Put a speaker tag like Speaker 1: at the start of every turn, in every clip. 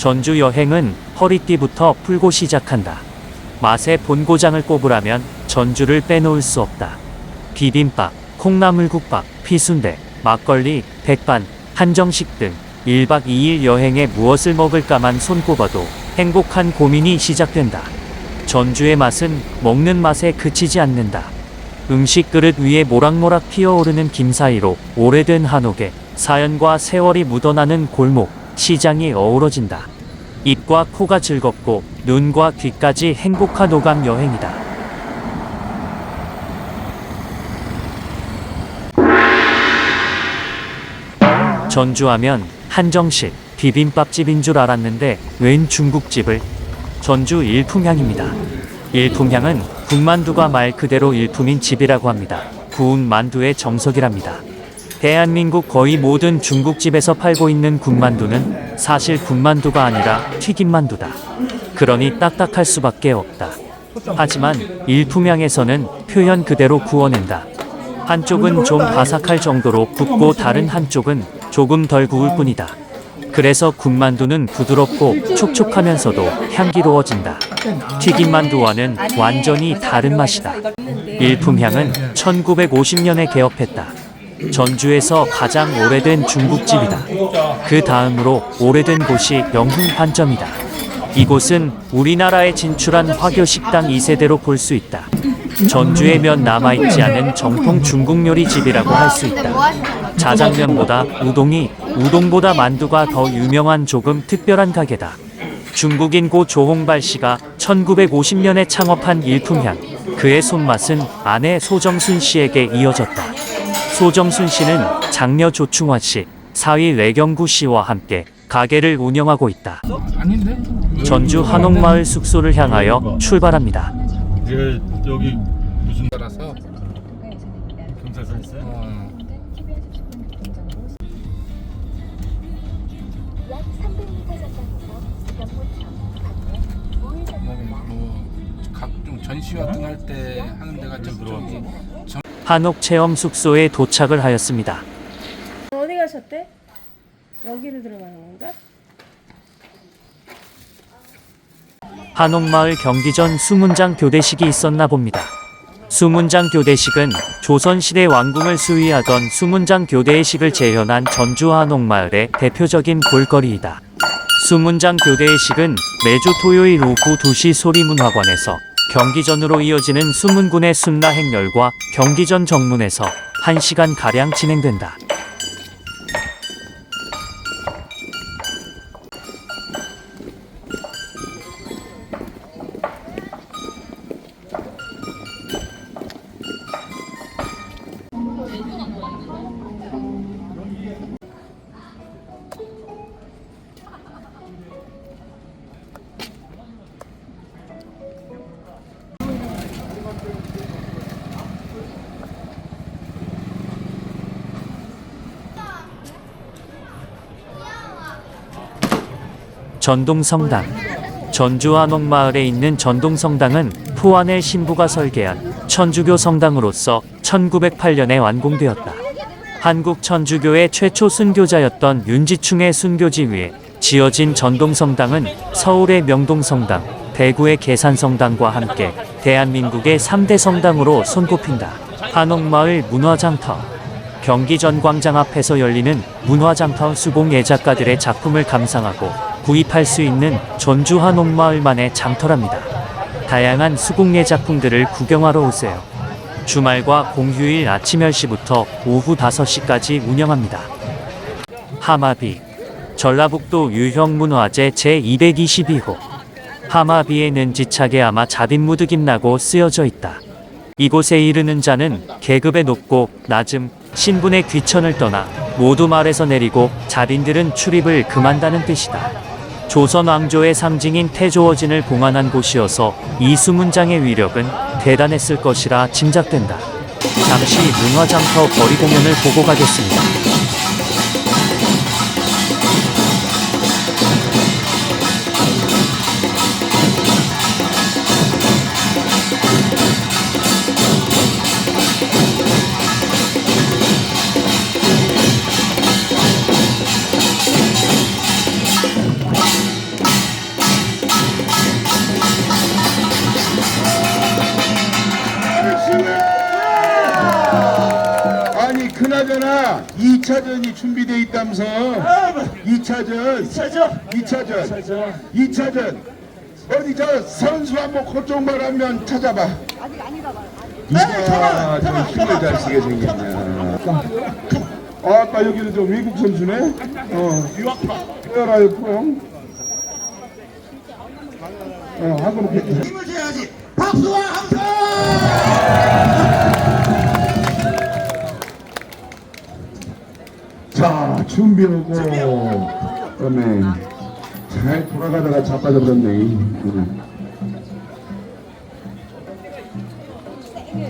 Speaker 1: 전주 여행은 허리띠부터 풀고 시작한다. 맛의 본고장을 꼽으라면 전주를 빼놓을 수 없다. 비빔밥, 콩나물국밥, 피순대, 막걸리, 백반, 한정식 등 1박 2일 여행에 무엇을 먹을까만 손꼽아도 행복한 고민이 시작된다. 전주의 맛은 먹는 맛에 그치지 않는다. 음식 그릇 위에 모락모락 피어오르는 김 사이로 오래된 한옥에 사연과 세월이 묻어나는 골목, 시장이 어우러진다. 입과 코가 즐겁고 눈과 귀까지 행복한 오감 여행이다. 전주하면 한정식, 비빔밥집인 줄 알았는데 웬 중국집을 전주 일품향입니다. 일품향은 군만두가 말 그대로 일품인 집이라고 합니다. 구운 만두의 정석이랍니다. 대한민국 거의 모든 중국집에서 팔고 있는 군만두는 사실 군만두가 아니라 튀김만두다. 그러니 딱딱할 수밖에 없다. 하지만 일품향에서는 표현 그대로 구워낸다. 한쪽은 좀 바삭할 정도로 굽고 다른 한쪽은 조금 덜 구울 뿐이다. 그래서 군만두는 부드럽고 촉촉하면서도 향기로워진다. 튀김만두와는 완전히 다른 맛이다. 일품향은 1950년에 개업했다. 전주에서 가장 오래된 중국집이다. 그 다음으로 오래된 곳이 영흥반점이다. 이곳은 우리나라에 진출한 화교식당 2세대로 볼 수 있다. 전주에 면 남아있지 않은 정통 중국 요리 집이라고 할 수 있다. 자장면보다 우동이 우동보다 만두가 더 유명한 조금 특별한 가게다. 중국인 고 조홍발 씨가 1950년에 창업한 일품향. 그의 손맛은 아내 소정순 씨에게 이어졌다. 소정순 씨는 장녀 조충화 씨, 사위 외경구 씨와 함께 가게를 운영하고 있다.
Speaker 2: 아닌데?
Speaker 1: 전주 한옥마을 숙소를 향하여 출발합니다.
Speaker 2: 이게 여기 무슨 나라서
Speaker 3: 경찰서 있어요?
Speaker 2: 어,
Speaker 4: 약 300m 전방에서 연못천 반대 우회전
Speaker 2: 그다음에 뭐 각종 전시 같은 거 할 때 하는 데가 좀 저기
Speaker 1: 한옥 체험 숙소에 도착을 하였습니다.
Speaker 5: 어디 가셨대? 여기로 들어가는 건가?
Speaker 1: 한옥마을 경기 전 수문장 교대식이 있었나 봅니다. 수문장 교대식은 조선시대 왕궁을 수위하던 수문장 교대의식을 재현한 전주 한옥마을의 대표적인 볼거리이다. 수문장 교대의식은 매주 토요일 오후 2시 소리문화관에서 경기전으로 이어지는 수문군의 순나 행렬과 경기전 정문에서 1시간가량 진행된다. 전동성당 전주 한옥마을에 있는 전동성당은 포안의 신부가 설계한 천주교 성당으로서 1908년에 완공되었다. 한국 천주교의 최초 순교자였던 윤지충의 순교지 위에 지어진 전동성당은 서울의 명동성당, 대구의 계산성당과 함께 대한민국의 3대 성당으로 손꼽힌다. 한옥마을 문화장터 경기 전광장 앞에서 열리는 문화장터 수봉 예작가들의 작품을 감상하고 구입할 수 있는 전주 한옥마을만의 장터랍니다. 다양한 수공예 작품들을 구경하러 오세요. 주말과 공휴일 아침 10시부터 오후 5시까지 운영합니다. 하마비 전라북도 유형문화재 제222호 하마비에는 지차게 아마 자빈무드김 나고 쓰여져 있다. 이곳에 이르는 자는 계급의 높고 낮음, 신분의 귀천을 떠나 모두 말에서 내리고 자빈들은 출입을 금한다는 뜻이다. 조선 왕조의 상징인 태조어진을 봉안한 곳이어서 이 수문장의 위력은 대단했을 것이라 짐작된다. 잠시 문화장터 거리 공연을 보고 가겠습니다.
Speaker 6: 그나저나 2차전이 준비돼 있다면서? 2차전.
Speaker 7: 2차전.
Speaker 6: 2차전. 2차전 어디 저 선수 한번 그쪽 말 하면 찾아봐. 이야 저 힘을 잘 쓰게 생겼냐 어, 아까 여기는 저 외국 선수네? 어.
Speaker 7: 유학파
Speaker 6: 프롬 어 하고 이렇게
Speaker 7: 힘을 줘야지. 박수와 함성
Speaker 6: 준비하고 그다음에 잘 돌아가다가 자빠져 버렸네 응.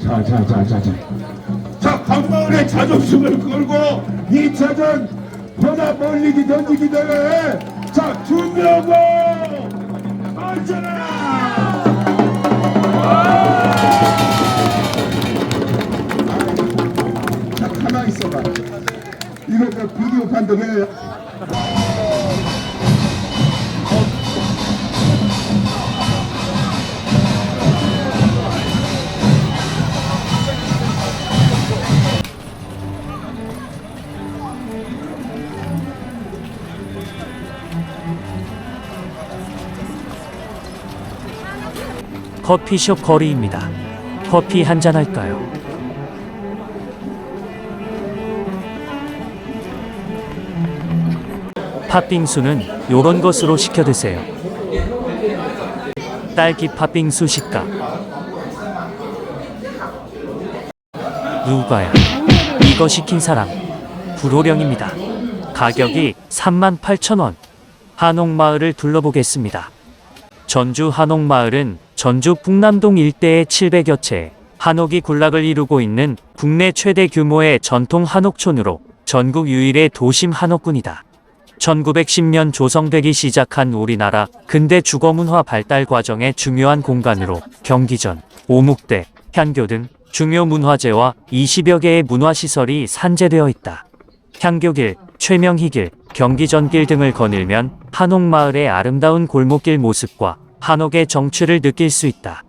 Speaker 6: 자, 자, 자, 자, 자. 자, 강마을의 자존심을 걸고 2차전 보다 멀리기 던지기 대회 자, 준비하고 앉아 비디오 판독해요.
Speaker 1: 커피숍 거리입니다. 커피 한 잔 할까요? 팥빙수는 요런 것으로 시켜 드세요. 딸기 팥빙수 식감. 누가야? 이거 시킨 사람. 불호령입니다. 가격이 38,000원. 한옥마을을 둘러보겠습니다. 전주 한옥마을은 전주 북남동 일대의 700여 채 한옥이 군락을 이루고 있는 국내 최대 규모의 전통 한옥촌으로 전국 유일의 도심 한옥군이다. 1910년 조성되기 시작한 우리나라 근대 주거문화 발달 과정의 중요한 공간으로 경기전, 오묵대, 향교 등 중요 문화재와 20여 개의 문화시설이 산재되어 있다. 향교길, 최명희길, 경기전길 등을 거닐면 한옥마을의 아름다운 골목길 모습과 한옥의 정취를 느낄 수 있다.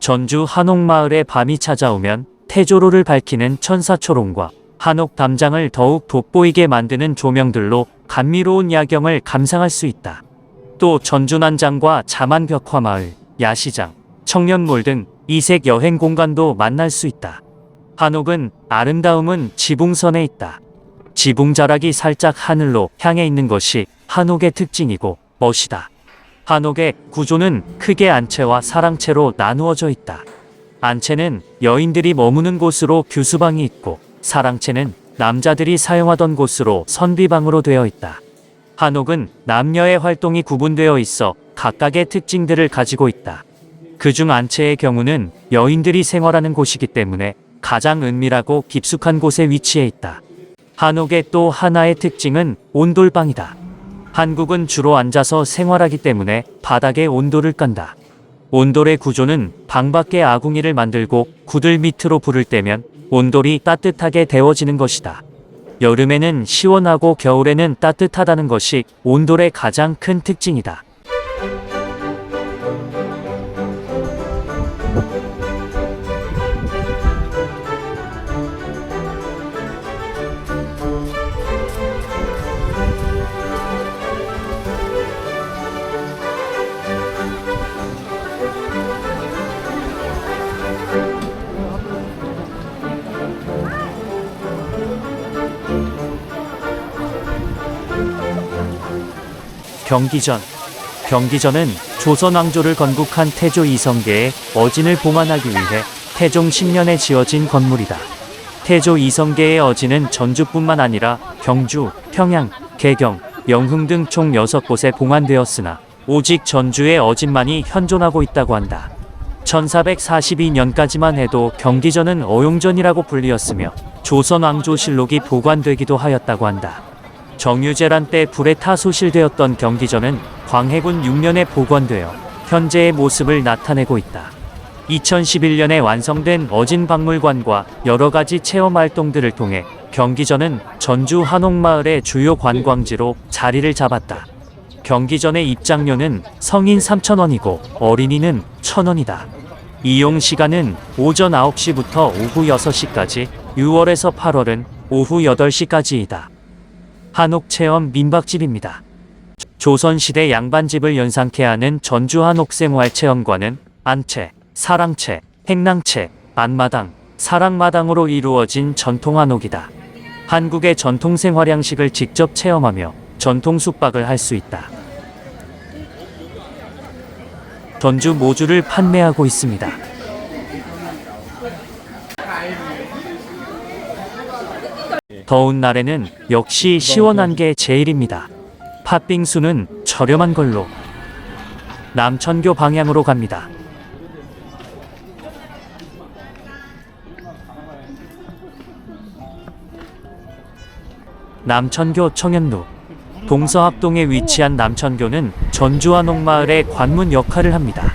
Speaker 1: 전주 한옥마을에 밤이 찾아오면 태조로를 밝히는 천사초롱과 한옥 담장을 더욱 돋보이게 만드는 조명들로 감미로운 야경을 감상할 수 있다. 또 전주난장과 자만벽화마을, 야시장, 청년몰 등 이색 여행 공간도 만날 수 있다. 한옥은 아름다움은 지붕선에 있다. 지붕 자락이 살짝 하늘로 향해 있는 것이 한옥의 특징이고 멋이다. 한옥의 구조는 크게 안채와 사랑채로 나누어져 있다. 안채는 여인들이 머무는 곳으로 규수방이 있고 사랑채는 남자들이 사용하던 곳으로 선비방으로 되어 있다. 한옥은 남녀의 활동이 구분되어 있어 각각의 특징들을 가지고 있다. 그중 안채의 경우는 여인들이 생활하는 곳이기 때문에 가장 은밀하고 깊숙한 곳에 위치해 있다. 한옥의 또 하나의 특징은 온돌방이다. 한국은 주로 앉아서 생활하기 때문에 바닥에 온돌을 깐다. 온돌의 구조는 방 밖에 아궁이를 만들고 구들 밑으로 불을 떼면 온돌이 따뜻하게 데워지는 것이다. 여름에는 시원하고 겨울에는 따뜻하다는 것이 온돌의 가장 큰 특징이다. 경기전. 경기전은 조선 왕조를 건국한 태조 이성계의 어진을 봉안하기 위해 태종 10년에 지어진 건물이다. 태조 이성계의 어진은 전주뿐만 아니라 경주, 평양, 개경, 영흥 등 총 6곳에 봉안되었으나 오직 전주의 어진만이 현존하고 있다고 한다. 1442년까지만 해도 경기전은 어용전이라고 불리었으며 조선 왕조실록이 보관되기도 하였다고 한다. 정유재란 때 불에 타 소실되었던 경기전은 광해군 6년에 복원되어 현재의 모습을 나타내고 있다. 2011년에 완성된 어진 박물관과 여러 가지 체험 활동들을 통해 경기전은 전주 한옥마을의 주요 관광지로 자리를 잡았다. 경기전의 입장료는 성인 3,000원이고 어린이는 1,000원이다. 이용 시간은 오전 9시부터 오후 6시까지, 6월에서 8월은 오후 8시까지이다. 한옥 체험 민박집입니다. 조선시대 양반집을 연상케 하는 전주 한옥 생활 체험관은 안채, 사랑채, 행랑채, 안마당, 사랑마당으로 이루어진 전통 한옥이다. 한국의 전통 생활 양식을 직접 체험하며 전통 숙박을 할 수 있다. 전주 모주를 판매하고 있습니다. 더운 날에는 역시 시원한 게 제일입니다. 팥빙수는 저렴한 걸로 남천교 방향으로 갑니다. 남천교 청년루 동서합동에 위치한 남천교는 전주한옥마을의 관문 역할을 합니다.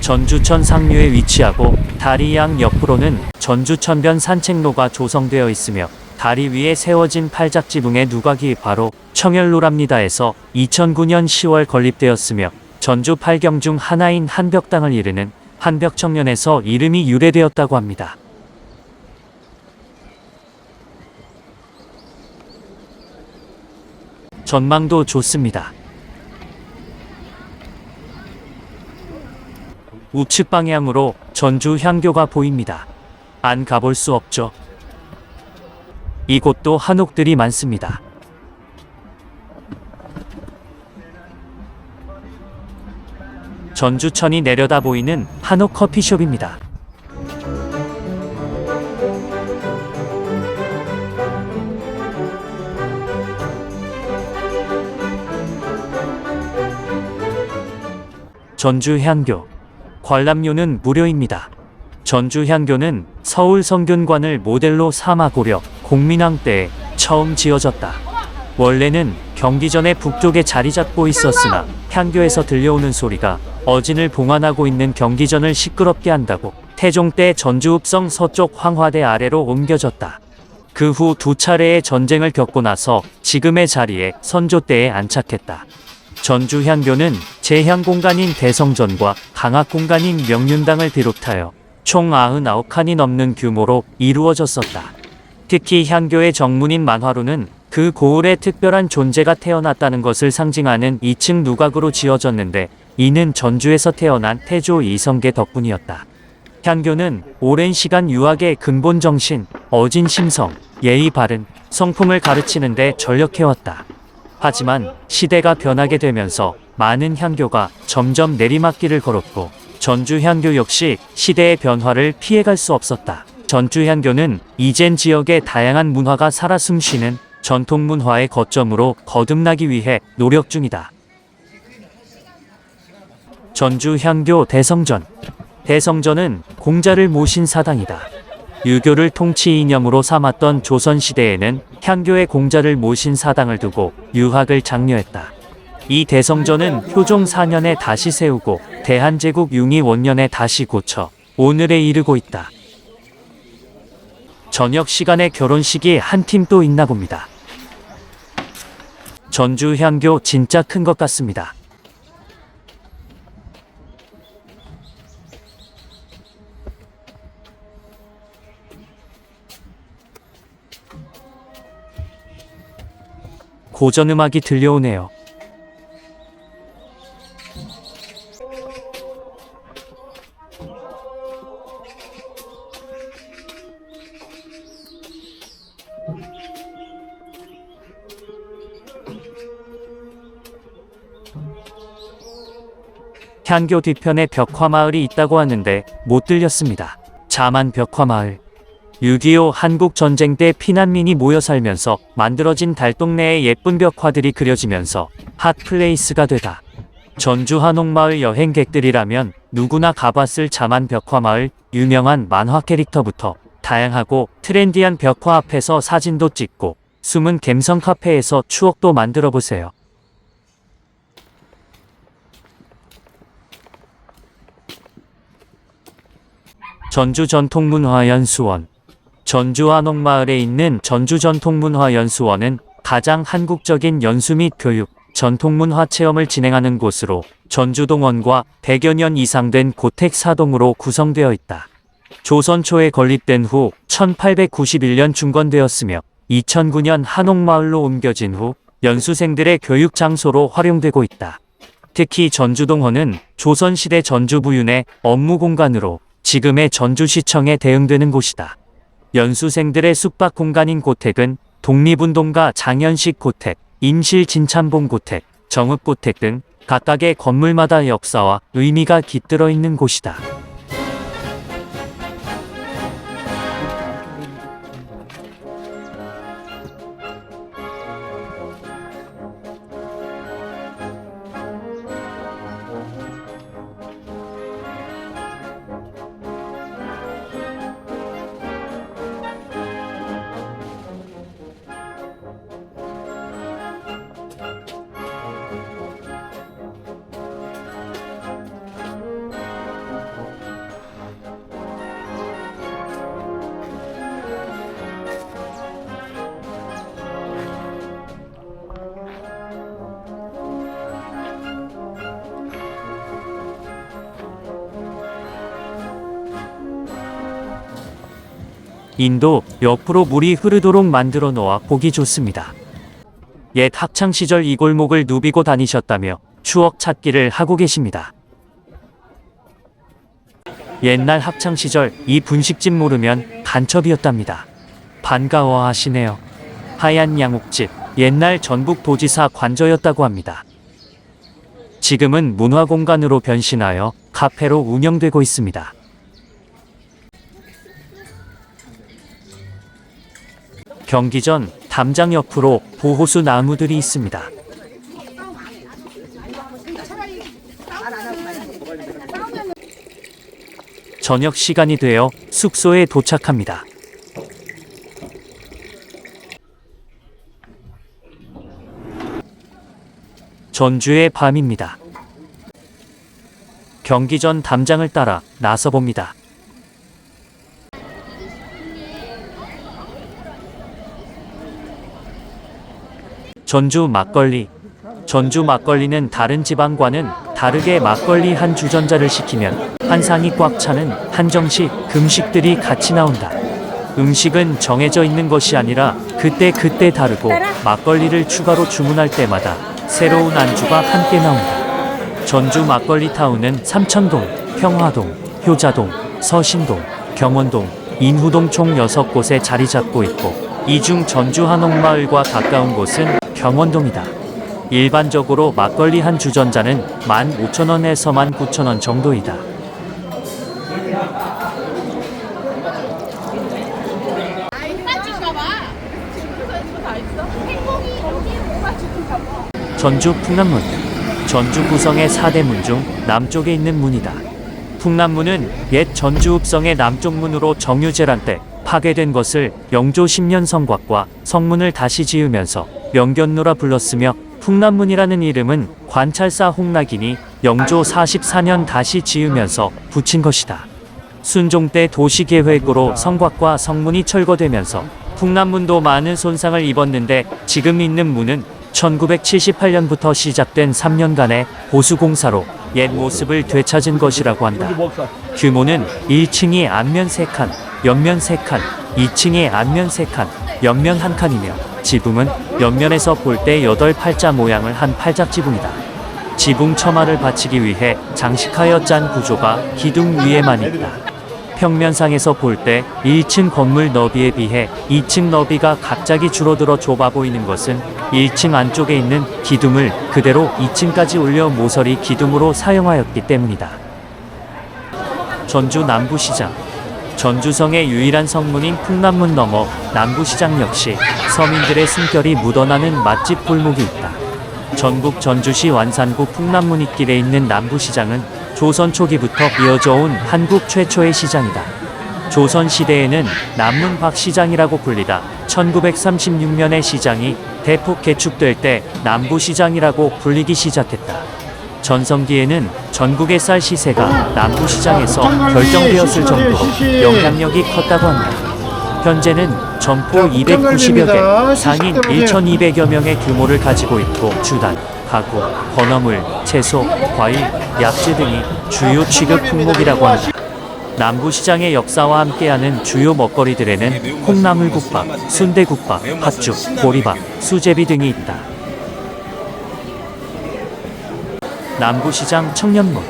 Speaker 1: 전주천 상류에 위치하고 다리양 옆으로는 전주천변 산책로가 조성되어 있으며 다리 위에 세워진 팔작지붕의 누각이 바로 청열로랍니다에서 2009년 10월 건립되었으며 전주 팔경 중 하나인 한벽당을 이르는 한벽청년에서 이름이 유래되었다고 합니다. 전망도 좋습니다. 우측 방향으로 전주 향교가 보입니다. 안 가볼 수 없죠. 이곳도 한옥들이 많습니다. 전주천이 내려다 보이는 한옥 커피숍입니다. 전주 향교 관람료는 무료입니다. 전주 향교는 서울 성균관을 모델로 삼아 고려 공민왕 때에 처음 지어졌다. 원래는 경기전의 북쪽에 자리 잡고 있었으나 향교에서 들려오는 소리가 어진을 봉안하고 있는 경기전을 시끄럽게 한다고 태종 때 전주읍성 서쪽 황화대 아래로 옮겨졌다. 그 후 두 차례의 전쟁을 겪고 나서 지금의 자리에 선조 때에 안착했다. 전주 향교는 제향 공간인 대성전과 강학 공간인 명륜당을 비롯하여 총 99칸이 넘는 규모로 이루어졌었다. 특히 향교의 정문인 만화루는 그 고을에 특별한 존재가 태어났다는 것을 상징하는 2층 누각으로 지어졌는데 이는 전주에서 태어난 태조 이성계 덕분이었다. 향교는 오랜 시간 유학의 근본 정신, 어진 심성, 예의 바른, 성품을 가르치는데 전력해왔다. 하지만 시대가 변하게 되면서 많은 향교가 점점 내리막길을 걸었고 전주 향교 역시 시대의 변화를 피해갈 수 없었다. 전주 향교는 이젠 지역의 다양한 문화가 살아 숨쉬는 전통 문화의 거점으로 거듭나기 위해 노력 중이다. 전주 향교 대성전 대성전은 공자를 모신 사당이다. 유교를 통치 이념으로 삼았던 조선시대에는 향교의 공자를 모신 사당을 두고 유학을 장려했다. 이 대성전은 효종 4년에 다시 세우고 대한제국 융이 원년에 다시 고쳐 오늘에 이르고 있다. 저녁 시간에 결혼식이 한 팀 또 있나 봅니다. 전주 향교 진짜 큰 것 같습니다. 고전 음악이 들려오네요. 향교 뒤편에 벽화마을이 있다고 하는데 못 들렸습니다. 자만 벽화마을. 6.25 한국 전쟁 때 피난민이 모여 살면서 만들어진 달동네의 예쁜 벽화들이 그려지면서 핫플레이스가 되다. 전주 한옥마을 여행객들이라면 누구나 가봤을 자만 벽화마을 유명한 만화 캐릭터부터 다양하고 트렌디한 벽화 앞에서 사진도 찍고 숨은 갬성 카페에서 추억도 만들어 보세요. 전주 전통문화연수원 전주 한옥마을에 있는 전주 전통문화연수원은 가장 한국적인 연수 및 교육, 전통문화 체험을 진행하는 곳으로 전주동원과 100여 년 이상 된 고택 사동으로 구성되어 있다. 조선 초에 건립된 후 1891년 중건되었으며 2009년 한옥마을로 옮겨진 후 연수생들의 교육 장소로 활용되고 있다. 특히 전주동원은 조선시대 전주부윤의 업무 공간으로 지금의 전주시청에 대응되는 곳이다. 연수생들의 숙박 공간인 고택은 독립운동가 장현식 고택, 임실 진참봉 고택, 정읍 고택 등 각각의 건물마다 역사와 의미가 깃들어 있는 곳이다. 인도 옆으로 물이 흐르도록 만들어 놓아 보기 좋습니다. 옛 학창 시절 이 골목을 누비고 다니셨다며 추억 찾기를 하고 계십니다. 옛날 학창 시절 이 분식집 모르면 간첩이었답니다. 반가워 하시네요. 하얀 양옥집, 옛날 전북 도지사 관저였다고 합니다. 지금은 문화공간으로 변신하여 카페로 운영되고 있습니다. 경기 전 담장 옆으로 보호수 나무들이 있습니다. 저녁 시간이 되어 숙소에 도착합니다. 전주의 밤입니다. 경기 전 담장을 따라 나서 봅니다. 전주 막걸리. 전주 막걸리는 다른 지방과는 다르게 막걸리 한 주전자를 시키면 한 상이 꽉 차는 한정식 금식들이 같이 나온다. 음식은 정해져 있는 것이 아니라 그때 그때 다르고 막걸리를 추가로 주문할 때마다 새로운 안주가 함께 나온다. 전주 막걸리 타운은 삼천동, 평화동, 효자동, 서신동, 경원동, 인후동 총 6곳에 자리 잡고 있고 이 중 전주 한옥마을과 가까운 곳은 경원동이다. 일반적으로 막걸리 한 주전자는 15,000원에서 19,000원 정도이다. 전주 풍남문. 전주 구성의 4대 문 중 남쪽에 있는 문이다. 풍남문은 옛 전주 읍성의 남쪽 문으로 정유재란 때 파괴된 것을 영조 10년 성곽과 성문을 다시 지으면서 명견로라 불렀으며 풍남문이라는 이름은 관찰사 홍락인이 영조 44년 다시 지으면서 붙인 것이다. 순종 때 도시계획으로 성곽과 성문이 철거되면서 풍남문도 많은 손상을 입었는데 지금 있는 문은 1978년부터 시작된 3년간의 보수공사로 옛 모습을 되찾은 것이라고 한다. 규모는 1층이 앞면 3칸, 옆면 3칸, 2층이 앞면 3칸, 옆면 1칸이며 지붕은 옆면에서 볼때8 팔자 모양을 한 팔작 지붕이다. 지붕 처마를 받치기 위해 장식하여 짠 구조가 기둥 위에만 있다. 평면상에서 볼 때 1층 건물 너비에 비해 2층 너비가 갑자기 줄어들어 좁아 보이는 것은 1층 안쪽에 있는 기둥을 그대로 2층까지 올려 모서리 기둥으로 사용하였기 때문이다. 전주 남부시장 전주성의 유일한 성문인 풍남문 너머 남부시장 역시 서민들의 숨결이 묻어나는 맛집 골목이 있다. 전북 전주시 완산구 풍남문 입길에 있는 남부시장은 조선 초기부터 이어져 온 한국 최초의 시장이다. 조선 시대에는 남문 박시장이라고 불리다 1936년에 시장이 대폭 개축될 때 남부시장이라고 불리기 시작했다. 전성기에는 전국의 쌀 시세가 남부시장에서 결정되었을 정도로 영향력이 컸다고 한다. 현재는 점포 290여 개, 상인 1,200여 명의 규모를 가지고 있고 주단, 가구, 건어물, 채소, 과일, 약재 등이 주요 취급 품목이라고 한다. 남부시장의 역사와 함께하는 주요 먹거리들에는 콩나물국밥, 순대국밥, 팥죽, 보리밥, 수제비 등이 있다. 남부시장 청년몰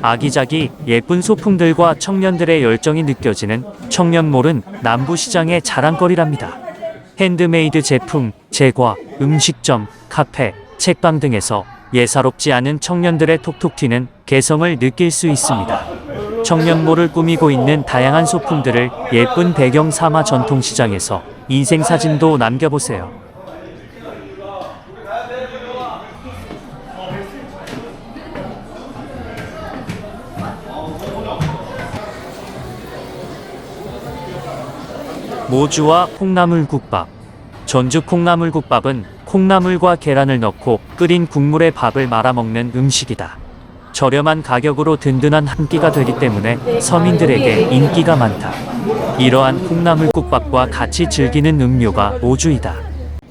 Speaker 1: 아기자기 예쁜 소품들과 청년들의 열정이 느껴지는 청년몰은 남부시장의 자랑거리랍니다. 핸드메이드 제품, 제과, 음식점, 카페, 책방 등에서 예사롭지 않은 청년들의 톡톡 튀는 개성을 느낄 수 있습니다. 청년몰을 꾸미고 있는 다양한 소품들을 예쁜 배경 삼아 전통시장에서 인생 사진도 남겨보세요. 모주와 콩나물국밥. 전주 콩나물국밥은 콩나물과 계란을 넣고 끓인 국물에 밥을 말아먹는 음식이다. 저렴한 가격으로 든든한 한 끼가 되기 때문에 서민들에게 인기가 많다. 이러한 콩나물국밥과 같이 즐기는 음료가 모주이다.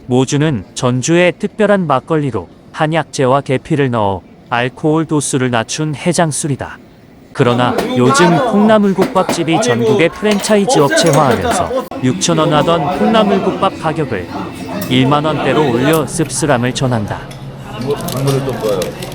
Speaker 1: 모주는 전주의 특별한 막걸리로 한약재와 계피를 넣어 알코올 도수를 낮춘 해장술이다. 그러나 요즘 콩나물국밥집이 전국의 프랜차이즈 업체화하면서 6천원 하던 콩나물국밥 가격을 1만원대로 올려 씁쓸함을 전한다.
Speaker 6: 국물을 좀 넣어요.